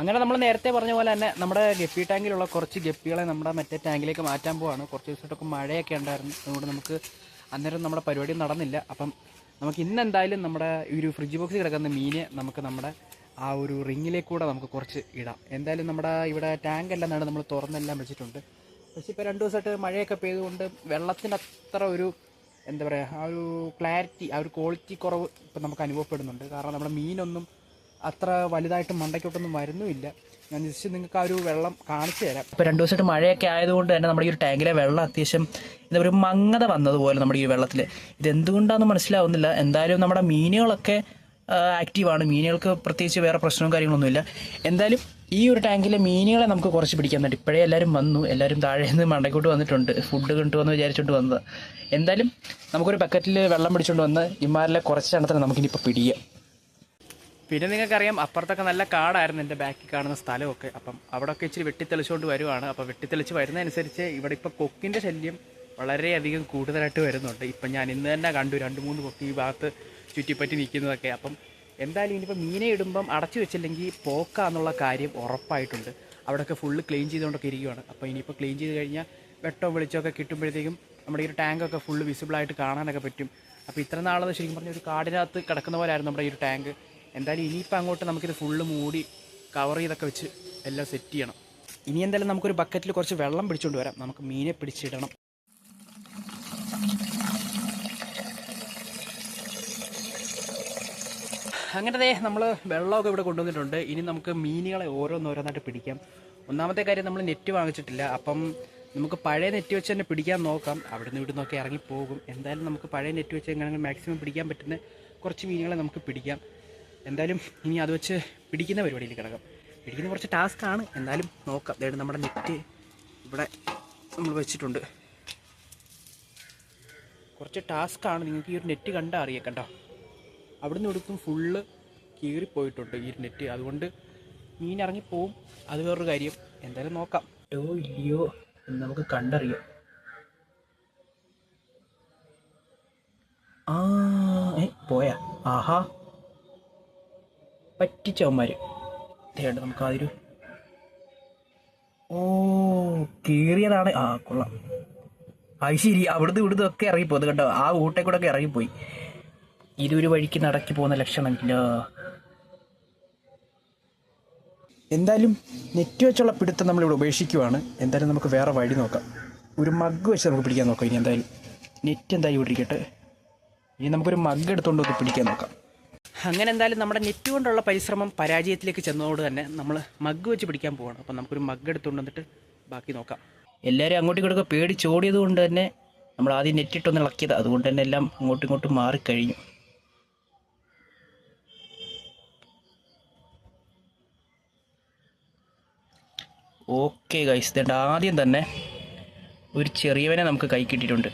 അങ്ങനെ നമ്മൾ നേരത്തെ പറഞ്ഞ പോലെ തന്നെ നമ്മുടെ ഗപ്പി ടാങ്കിലുള്ള കുറച്ച് ഗപ്പികളെ നമ്മുടെ മറ്റേ ടാങ്കിലേക്ക് മാറ്റാൻ പോവാണ്. കുറച്ച് ദിവസമായിട്ടൊക്കെ മഴയൊക്കെ ഉണ്ടായിരുന്നു. അതുകൊണ്ട് നമുക്ക് അന്നേരം നമ്മുടെ പരിപാടി നടന്നില്ല. അപ്പം നമുക്ക് ഇന്ന് എന്തായാലും നമ്മുടെ ഈ ഒരു ഫ്രിഡ്ജ് ബോക്സിൽ കിടക്കുന്ന മീനെ നമുക്ക് നമ്മുടെ ആ ഒരു റിങ്ങിലേക്ക് കൂടെ നമുക്ക് കുറച്ച് ഇടാം. എന്തായാലും നമ്മുടെ ഇവിടെ ടാങ്ക് എല്ലാം നടന്ന് നമ്മൾ തുറന്നെല്ലാം വെച്ചിട്ടുണ്ട്. പക്ഷേ ഇപ്പോൾ രണ്ട് ദിവസമായിട്ട് മഴയൊക്കെ പെയ്തുകൊണ്ട് വെള്ളത്തിന്റെ അത്ര ഒരു എന്താ പറയുക ആ ഒരു ക്ലാരിറ്റി ആ ഒരു ക്വാളിറ്റി കുറവ് ഇപ്പം നമുക്ക് അനുഭവപ്പെടുന്നുണ്ട്. കാരണം നമ്മുടെ മീനൊന്നും അത്ര വലുതായിട്ട് മണ്ടയ്ക്കോട്ടൊന്നും വരുന്നുമില്ല. ഞാൻ ജസ്റ്റ് നിങ്ങൾക്ക് ആ ഒരു വെള്ളം കാണിച്ചു തരാം. ഇപ്പോൾ രണ്ട് ദിവസമായിട്ട് മഴയൊക്കെ ആയതുകൊണ്ട് തന്നെ നമ്മുടെ ഈ ഒരു ടാങ്കിലെ വെള്ളം അത്യാവശ്യം എന്താ പറയുക മങ്ങത വന്നതുപോലെ നമ്മുടെ ഈ വെള്ളത്തിൽ ഇത് എന്തുകൊണ്ടാണെന്ന് മനസ്സിലാവുന്നില്ല. എന്തായാലും നമ്മുടെ മീനുകളൊക്കെ ആക്റ്റീവാണ് മീനുകൾക്ക് പ്രത്യേകിച്ച് വേറെ പ്രശ്നവും കാര്യങ്ങളൊന്നുമില്ല. എന്തായാലും ഈ ഒരു ടാങ്കിലെ മീനുകളെ നമുക്ക് കുറച്ച് പിടിക്കാൻ പറ്റും ഇപ്പോഴേ എല്ലാവരും വന്നു. എല്ലാവരും താഴെ നിന്ന് മണ്ടയ്ക്കോട്ട് വന്നിട്ടുണ്ട്. ഫുഡ് കൊണ്ടുവന്ന് വിചാരിച്ചുകൊണ്ട് വന്നത്. എന്തായാലും നമുക്കൊരു ബക്കറ്റിൽ വെള്ളം പിടിച്ചുകൊണ്ട് വന്ന് ഇമാരിലെ കുറച്ച് എണ്ണത്തിന് നമുക്കിനിപ്പോൾ പിടിക്കാം. പിന്നെ നിങ്ങൾക്കറിയാം അപ്പുറത്തൊക്കെ നല്ല കാടായിരുന്നു എന്റെ ബാക്കിൽ കാണുന്ന സ്ഥലമൊക്കെ. അപ്പം അവിടെയൊക്കെ ഇച്ചിരി വെട്ടിത്തെളിച്ചുകൊണ്ട് വരുവാണ്. അപ്പോൾ വെട്ടിത്തെളിച്ച് വരുന്നതനുസരിച്ച് ഇവിടെ ഇപ്പോൾ കൊക്കിന്റെ ശല്യം വളരെയധികം കൂടുതലായിട്ട് വരുന്നുണ്ട്. ഇപ്പം ഞാൻ ഇന്ന് തന്നെ കണ്ടു രണ്ട് മൂന്ന് കൊക്കി ഈ ഭാഗത്ത് ചുറ്റിപ്പറ്റി നിൽക്കുന്നതൊക്കെ. അപ്പം എന്തായാലും ഇനിയിപ്പോൾ മീനെ ഇടുമ്പം അടച്ചു വെച്ചില്ലെങ്കിൽ പോക്കാന്നുള്ള കാര്യം ഉറപ്പായിട്ടുണ്ട്. അവിടെയൊക്കെ ഫുള്ള് ക്ലീൻ ചെയ്തുകൊണ്ടൊക്കെ ഇരിക്കുവാണ്. അപ്പോൾ ഇനിയിപ്പോൾ ക്ലീൻ ചെയ്ത് കഴിഞ്ഞാൽ വെട്ടവും വെളിച്ചമൊക്കെ കിട്ടുമ്പോഴത്തേക്കും നമ്മുടെ ഈ ഒരു ടാങ്കൊക്കെ ഫുള്ള് വിസിബിളായിട്ട് കാണാനൊക്കെ പറ്റും. അപ്പോൾ ഇത്ര നാളെന്ന് ശരിക്കും പറഞ്ഞാൽ ഒരു കാടിനകത്ത് കിടക്കുന്ന പോലെയായിരുന്നു നമ്മുടെ ഈ ഒരു ടാങ്ക് എന്തായാലും ഇനിയിപ്പോൾ അങ്ങോട്ട് നമുക്കിത് ഫുള്ള് മൂടി കവർ ചെയ്തൊക്കെ വെച്ച് എല്ലാം സെറ്റ് ചെയ്യണം. ഇനി എന്തായാലും നമുക്കൊരു ബക്കറ്റിൽ കുറച്ച് വെള്ളം പിടിച്ചുകൊണ്ട് വരാം. നമുക്ക് മീനെ പിടിച്ചിടണം. അങ്ങനെ ദേ നമ്മൾ വെള്ളമൊക്കെ ഇവിടെ കൊണ്ടുവന്നിട്ടുണ്ട്. ഇനി നമുക്ക് മീനുകളെ ഓരോന്നോരോന്നായിട്ട് പിടിക്കാം. ഒന്നാമത്തെ കാര്യം നമ്മൾ നെറ്റ് വാങ്ങിച്ചിട്ടില്ല. അപ്പം നമുക്ക് പഴയ നെറ്റ് വെച്ച് തന്നെ പിടിക്കാൻ നോക്കാം. അവിടെ നിന്ന് ഇവിടെ നിന്നൊക്കെ ഇറങ്ങി പോകും. എന്തായാലും നമുക്ക് പഴയ നെറ്റ് വെച്ച് എങ്ങനെ മാക്സിമം പിടിക്കാൻ പറ്റുന്ന കുറച്ച് മീനുകളെ നമുക്ക് പിടിക്കാം. എന്തായാലും ഇനി അത് വെച്ച് പിടിക്കുന്ന പരിപാടിയിൽ കിടക്കാം. പിടിക്കുന്ന കുറച്ച് ടാസ്ക് ആണ്. എന്നാലും നോക്കാം. അതായത് നമ്മുടെ നെറ്റ് ഇവിടെ നമ്മൾ വെച്ചിട്ടുണ്ട്. കുറച്ച് ടാസ്ക് ആണ്. നിങ്ങൾക്ക് ഈ ഒരു നെറ്റ് കണ്ടാൽ അറിയാം കണ്ടോ അവിടുന്ന് എടുക്കും ഫുള്ള് കീറിപ്പോയിട്ടുണ്ട് ഈ നെറ്റ് അതുകൊണ്ട് മീൻ ഇറങ്ങിപ്പോവും അത് വേറൊരു കാര്യം. എന്തായാലും നോക്കാം. ഓ ഇല്ലയോ എന്ന് നമുക്ക് കണ്ടറിയാം. ആ പോയാ. ആഹാ. പറ്റിച്ചവന്മാര്. തേണ്ട നമുക്ക് ആദ്യൊരു ഓ കീറിയതാണ്. ആ കൊള്ളാം. അത് ശരി. അവിടുന്ന് ഇവിടുന്ന് ഒക്കെ ഇറങ്ങിപ്പോ കണ്ടോ? ആ ഊട്ടെ കൂടെ ഒക്കെ ഇറങ്ങിപ്പോയി. ഇതൊരു വഴിക്ക് നടക്കി പോകുന്ന ലക്ഷണമില്ല എന്തായാലും നെറ്റ് വെച്ചുള്ള പിടുത്തം നമ്മളിവിടെ ഉപേക്ഷിക്കുവാണ്. എന്തായാലും നമുക്ക് വേറെ വഴി നോക്കാം. ഒരു മഗ് വെച്ച് നമുക്ക് പിടിക്കാൻ നോക്കാം ഇനി എന്തായാലും. നെറ്റ് എന്തായാലും ഇവിടെ ഇരിക്കട്ടെ. ഇനി നമുക്കൊരു മഗ് എടുത്തുകൊണ്ട് ഒന്ന് പിടിക്കാൻ നോക്കാം. അങ്ങനെ എന്തായാലും നമ്മുടെ നെറ്റ് കൊണ്ടുള്ള പരിശ്രമം പരാജയത്തിലേക്ക് ചെന്നതോട് തന്നെ നമ്മൾ മഗ് വെച്ച് പിടിക്കാൻ പോവാണ്. അപ്പം നമുക്കൊരു മഗ് എടുത്തുകൊണ്ട് വന്നിട്ട് ബാക്കി നോക്കാം. എല്ലാവരും അങ്ങോട്ടും ഇങ്ങോട്ടൊക്കെ പേടിച്ചോടിയത് കൊണ്ട് തന്നെ നമ്മൾ ആദ്യം നെറ്റിട്ടൊന്ന് ഇളക്കിയത്. അതുകൊണ്ട് തന്നെ എല്ലാം അങ്ങോട്ടും ഇങ്ങോട്ടും മാറിക്കഴിഞ്ഞു ഓക്കെ ഗൈസ് ഇതേണ്ട. ആദ്യം തന്നെ ഒരു ചെറിയവനെ നമുക്ക് കൈ കിട്ടിയിട്ടുണ്ട്.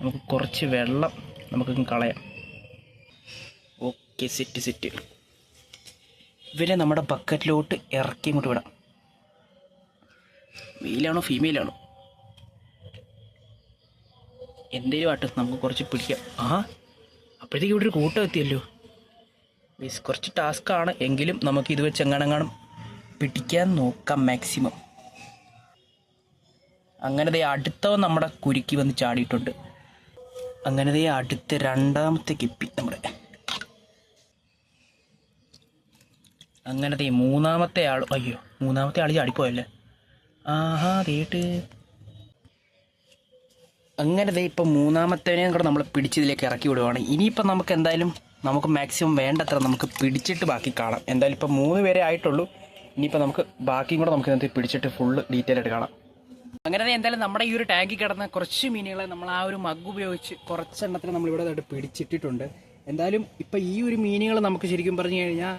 നമുക്ക് കുറച്ച് വെള്ളം നമുക്ക് കളയാം. Okay set set. ഇവരെ നമ്മുടെ ബക്കറ്റിലോട്ട് ഇറക്കി ഇങ്ങോട്ട് വിടാം. മെയിലാണോ ഫീമെയിലാണോ എന്തേലും ആട്ടെ നമുക്ക് കുറച്ച് പിടിക്കാം. ആ അപ്പോഴത്തേക്ക് ഇവിടെ ഒരു കൂട്ടം എത്തിയല്ലോ. മീൻസ് കുറച്ച് ടാസ്ക്കാണ് എങ്കിലും നമുക്ക് ഇത് വെച്ച് എങ്ങാണെങ്ങാനും പിടിക്കാൻ നോക്കാം മാക്സിമം അങ്ങനെ ദേ അടുത്തവൻ നമ്മുടെ കുരുക്കി വന്ന് ചാടിയിട്ടുണ്ട്. അങ്ങനെ ദേ അടുത്ത രണ്ടാമത്തെ കിപ്പി നമ്മുടെ അങ്ങനെ ഈ മൂന്നാമത്തെ ആൾ അയ്യോ മൂന്നാമത്തെ ആൾ ചാടിപ്പോയല്ലേ? ആഹാ അതേട്ട് അങ്ങനെ ദേ ഇപ്പം മൂന്നാമത്തേനെയും കൂടെ നമ്മൾ പിടിച്ചതിലേക്ക് ഇറക്കി വിടുവാണ്. ഇനിയിപ്പം നമുക്ക് എന്തായാലും നമുക്ക് മാക്സിമം വേണ്ടത്ര നമുക്ക് പിടിച്ചിട്ട് ബാക്കി കാണാം. എന്തായാലും ഇപ്പം മൂന്ന് പേരെ ആയിട്ടുള്ളൂ. ഇനിയിപ്പോൾ നമുക്ക് ബാക്കിയും കൂടെ നമുക്ക് ഇതിനകത്ത് പിടിച്ചിട്ട് ഫുള്ള് ഡീറ്റെയിൽ ആയിട്ട് കാണാം. അങ്ങനെ എന്തായാലും നമ്മുടെ ഈ ഒരു ടാങ്കിൽ കിടന്ന കുറച്ച് മീനുകളെ നമ്മൾ ആ ഒരു മഗ് ഉപയോഗിച്ച് കുറച്ചെണ്ണത്തിന് നമ്മളിവിടെ പിടിച്ചിട്ടിട്ടുണ്ട്. എന്തായാലും ഇപ്പം ഈ ഒരു മീനുകൾ നമുക്ക് ശരിക്കും പറഞ്ഞു കഴിഞ്ഞാൽ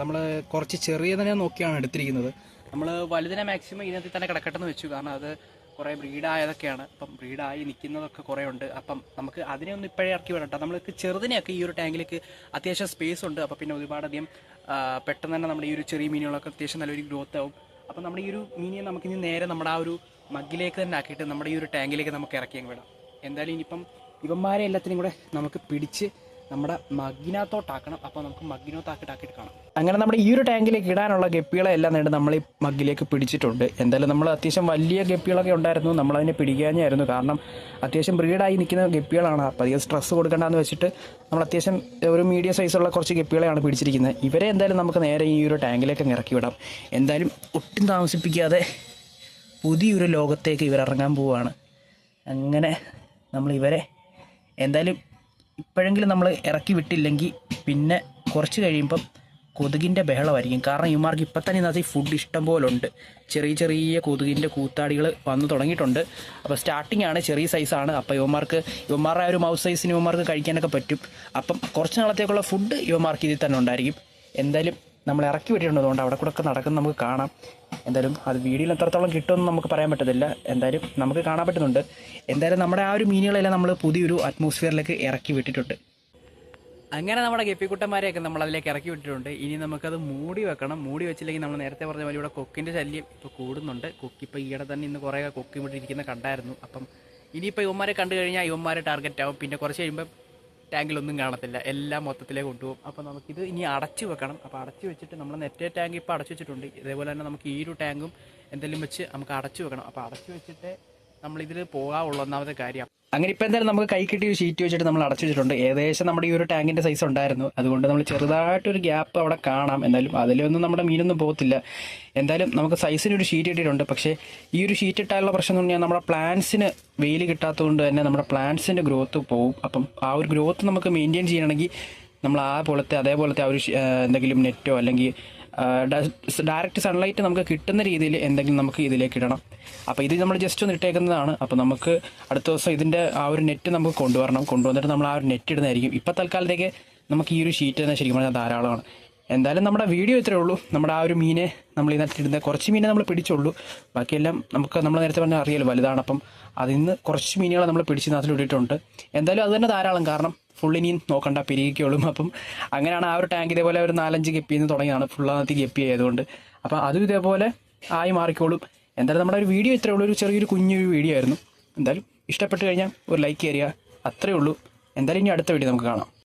നമ്മൾ കുറച്ച് ചെറിയതിനെ നോക്കിയാണ് എടുത്തിരിക്കുന്നത്. നമ്മൾ വലുതിനെ മാക്സിമം ഇതിനകത്ത് തന്നെ കിടക്കട്ടെന്ന് വെച്ചു. കാരണം അത് കുറേ ബ്രീഡായതൊക്കെയാണ്. അപ്പം ബ്രീഡായി നിൽക്കുന്നതൊക്കെ കുറേ ഉണ്ട് അപ്പം നമുക്ക് അതിനെ ഒന്ന് ഇപ്പോഴേ ഇറക്കി വിടട്ടെ നമ്മൾക്ക് ചെറുതിനെയൊക്കെ ഈ ഒരു ടാങ്കിലേക്ക് അത്യാവശ്യം സ്പേസ് ഉണ്ട്. അപ്പോൾ പിന്നെ ഒരുപാട് അധികം പെട്ടെന്ന് തന്നെ നമ്മുടെ ഈ ഒരു ചെറിയ മീനുകളൊക്കെ അത്യാവശ്യം നല്ലൊരു ഗ്രോത്ത് ആവും. അപ്പം നമ്മുടെ ഈ ഒരു മീനിനെ നമുക്ക് ഇനി നേരെ നമ്മുടെ ആ ഒരു മഗ്ഗിലേക്ക് തന്നെ ആക്കിയിട്ട് നമ്മുടെ ഈ ഒരു ടാങ്കിലേക്ക് നമുക്ക് ഇറക്കി അങ്ങ് വിടാം. എന്തായാലും ഇനിയിപ്പം ഇവന്മാരെ എല്ലാത്തിനും കൂടെ നമുക്ക് പിടിച്ച് നമ്മുടെ മഗ്ഗിനകത്തോട്ടാക്കണം. അപ്പോൾ നമുക്ക് മഗ്ഗിനകത്താക്കിയിട്ടാക്കിയിട്ട് കാണാം അങ്ങനെ നമ്മുടെ ഈ ഒരു ടാങ്കിലേക്ക് ഇടാനുള്ള ഗപ്പികളെ എല്ലാം നേടി നമ്മൾ ഈ മഗ്ഗിലേക്ക് പിടിച്ചിട്ടുണ്ട്. എന്തായാലും നമ്മൾ അത്യാവശ്യം വലിയ ഗപ്പികളൊക്കെ ഉണ്ടായിരുന്നു. നമ്മളതിനെ പിടിക്കാഞ്ഞായിരുന്നു. കാരണം അത്യാവശ്യം ബ്രീഡായി നിൽക്കുന്ന ഗപ്പികളാണ്. അപ്പോൾ അധികം സ്ട്രെസ് കൊടുക്കേണ്ടതെന്ന് വെച്ചിട്ട് നമ്മൾ അത്യാവശ്യം ഒരു മീഡിയം സൈസുള്ള കുറച്ച് ഗപ്പികളെയാണ് പിടിച്ചിരിക്കുന്നത്. ഇവരെ എന്തായാലും നമുക്ക് നേരെ ഈ ഒരു ടാങ്കിലേക്ക് ഇറക്കി വിടാം. എന്തായാലും ഒട്ടും താമസിപ്പിക്കാതെ പുതിയൊരു ലോകത്തേക്ക് ഇവരിറങ്ങാൻ പോവുകയാണ് അങ്ങനെ നമ്മൾ ഇവരെ എന്തായാലും ഇപ്പോഴെങ്കിലും നമ്മൾ ഇറക്കി വിട്ടില്ലെങ്കിൽ പിന്നെ കുറച്ച് കഴിയുമ്പം കൊതുകിന്റെ ബഹളമായിരിക്കും. കാരണം ഇവന്മാർക്ക് ഇപ്പം തന്നെ ഇന്നത്തെ ഫുഡ് ഇഷ്ടം പോലെ ഉണ്ട്. ചെറിയ ചെറിയ കൊതുകിന്റെ കൂത്താടികൾ വന്നു തുടങ്ങിയിട്ടുണ്ട്. അപ്പോൾ സ്റ്റാർട്ടിംഗ് ആണ് ചെറിയ സൈസാണ് അപ്പോൾ ഇവന്മാർക്ക് ഇവന്മാരുടെ ആ ഒരു മൗസ് സൈസിന് ഇവന്മാർക്ക് കഴിക്കാനൊക്കെ പറ്റും. അപ്പം കുറച്ച് നാളത്തേക്കുള്ള ഫുഡ് ഇവന്മാർക്ക് ഇതിൽ തന്നെ ഉണ്ടായിരിക്കും. എന്തായാലും നമ്മൾ ഇറക്കി വിട്ടിട്ടുണ്ട്? അതുകൊണ്ട് അവിടെ കൂടെ ഒക്കെ നടക്കുന്നത് നമുക്ക് കാണാം. എന്തായാലും അത് വീഡിയോയിൽ എത്രത്തോളം കിട്ടുമെന്ന് നമുക്ക് പറയാൻ പറ്റത്തില്ല. എന്തായാലും നമുക്ക് കാണാൻ പറ്റുന്നുണ്ട്. എന്തായാലും നമ്മുടെ ആ ഒരു മീനുകളെല്ലാം നമ്മൾ പുതിയൊരു അറ്റ്മോസ്ഫിയറിലേക്ക് ഇറക്കി വിട്ടിട്ടുണ്ട്. അങ്ങനെ നമ്മുടെ ഗപ്പിക്കുട്ടന്മാരെയൊക്കെ നമ്മൾ അതിലേക്ക് ഇറക്കി വിട്ടിട്ടുണ്ട്. ഇനി നമുക്കത് മൂടി വെക്കണം. മൂടി വെച്ചില്ലെങ്കിൽ നമ്മൾ നേരത്തെ പറഞ്ഞ പോലെ ഇവിടെ കൊക്കിന്റെ ശല്യം ഇപ്പോൾ കൂടുന്നുണ്ട്. കൊക്കിപ്പോൾ ഈയിടെ തന്നെ ഇന്ന് കുറേ കൊക്കി വിട്ടിരിക്കുന്ന കണ്ടായിരുന്നു. അപ്പം ഇനിയിപ്പോൾ ഇവന്മാരെ കണ്ടു കഴിഞ്ഞാൽ ഇവന്മാരെ ടാർഗറ്റ് ആവും. പിന്നെ കുറച്ച് കഴിയുമ്പോൾ ടാങ്കിലൊന്നും കാണത്തില്ല. എല്ലാം മൊത്തത്തിലേക്ക് കൊണ്ടുപോകും. അപ്പോൾ നമുക്കിത് ഇനി അടച്ചു വെക്കണം. അപ്പോൾ അടച്ചു വെച്ചിട്ട് നമ്മൾ നെറ്റേ ടാങ്ക് ഇപ്പോൾ അടച്ചു വെച്ചിട്ടുണ്ട്. ഇതേപോലെ തന്നെ നമുക്ക് ഈ ഒരു ടാങ്കും എന്തെങ്കിലും വെച്ച് നമുക്ക് അടച്ചു വെക്കണം. അപ്പോൾ അടച്ചു വെച്ചിട്ട് നമ്മളിതിൽ പോകാവുള്ളൂ ഒന്നാമത്തെ കാര്യം. അങ്ങനെ ഇപ്പം എന്തായാലും നമുക്ക് കൈ കിട്ടിയ ഷീറ്റ് വെച്ചിട്ട് നമ്മൾ അടച്ചു വെച്ചിട്ടുണ്ട്. ഏകദേശം നമ്മുടെ ഈ ഒരു ടാങ്കിന്റെ സൈസ് ഉണ്ടായിരുന്നു. അതുകൊണ്ട് നമ്മൾ ചെറുതായിട്ടൊരു ഗ്യാപ്പ് അവിടെ കാണാം. എന്തായാലും അതിലൊന്നും നമ്മുടെ മീനൊന്നും പോകത്തില്ല. എന്തായാലും നമുക്ക് സൈസിന് ഒരു ഷീറ്റ് ഇട്ടിട്ടുണ്ട് പക്ഷേ ഈ ഒരു ഷീറ്റ് ഇട്ടാലുള്ള പ്രശ്നം എന്ന് പറഞ്ഞാൽ നമ്മുടെ പ്ലാന്റ്സിന് വെയിൽ കിട്ടാത്തതുകൊണ്ട് തന്നെ നമ്മുടെ പ്ലാന്റ്സിന്റെ ഗ്രോത്ത് പോകും അപ്പം ആ ഒരു ഗ്രോത്ത് നമുക്ക് മെയിന്റെയിൻ ചെയ്യണമെങ്കിൽ നമ്മൾ ആ പോലത്തെ അതേപോലത്തെ ആ ഒരു എന്തെങ്കിലും നെറ്റോ അല്ലെങ്കിൽ ഡയറക്റ്റ് സൺലൈറ്റ് നമുക്ക് കിട്ടുന്ന രീതിയിൽ എന്തെങ്കിലും നമുക്ക് ഇതിലേക്ക് ഇടണം. അപ്പോൾ ഇത് നമ്മൾ ജസ്റ്റ് ഒന്ന് ഇട്ടേക്കുന്നതാണ്. അപ്പോൾ നമുക്ക് അടുത്ത ദിവസം ഇതിന്റെ ആ ഒരു നെറ്റ് നമുക്ക് കൊണ്ടുവരണം. കൊണ്ടുവന്നിട്ട് നമ്മൾ ആ ഒരു നെറ്റ് ഇടുന്നതായിരിക്കും. ഇപ്പോൾ തൽക്കാലത്തേക്ക് നമുക്ക് ഈ ഒരു ഷീറ്റ് തന്നെ ശരിക്കും പറഞ്ഞാൽ ധാരാളമാണ്. എന്തായാലും നമ്മുടെ വീഡിയോ ഇത്രയേ ഉള്ളൂ. നമ്മുടെ ആ ഒരു മീനെ നമ്മൾ ഇതിനകത്ത് ഇടുന്ന കുറച്ച് മീനെ നമ്മൾ പിടിച്ചുള്ളൂ. ബാക്കിയെല്ലാം നമുക്ക് നമ്മൾ നേരത്തെ പറഞ്ഞാൽ അറിയാലോ വലുതാണ്. അപ്പം അതിൽ നിന്ന് കുറച്ച് മീനുകളെ നമ്മൾ പിടിച്ച് ഇതിനകത്തിൽ ഇട്ടിട്ടുണ്ട്. എന്തായാലും അത് തന്നെ ധാരാളം കാരണം ഫുൾ ഇനിയും നോക്കണ്ട പെരുകിക്കോളും അപ്പം അങ്ങനെയാണ് ആ ഒരു ടാങ്ക് ഇതേപോലെ ഒരു നാലഞ്ച് ഗപ്പിയിൽ നിന്ന് തുടങ്ങിയതാണ് ഫുള്ളാകത്ത് ഗപ്പി ആയതുകൊണ്ട്. അപ്പം അതും ഇതേപോലെ ആയി മാറിക്കോളും. എന്തായാലും നമ്മുടെ ഒരു വീഡിയോ ഇത്രയേ ഉള്ളൂ. ഒരു ചെറിയൊരു കുഞ്ഞൊരു വീഡിയോ ആയിരുന്നു. എന്തായാലും ഇഷ്ടപ്പെട്ട് കഴിഞ്ഞാൽ ഒരു ലൈക്ക് ചെയ്യുക അത്രയേ ഉള്ളൂ. എന്തായാലും ഇനി അടുത്ത വീഡിയോ നമുക്ക് കാണാം.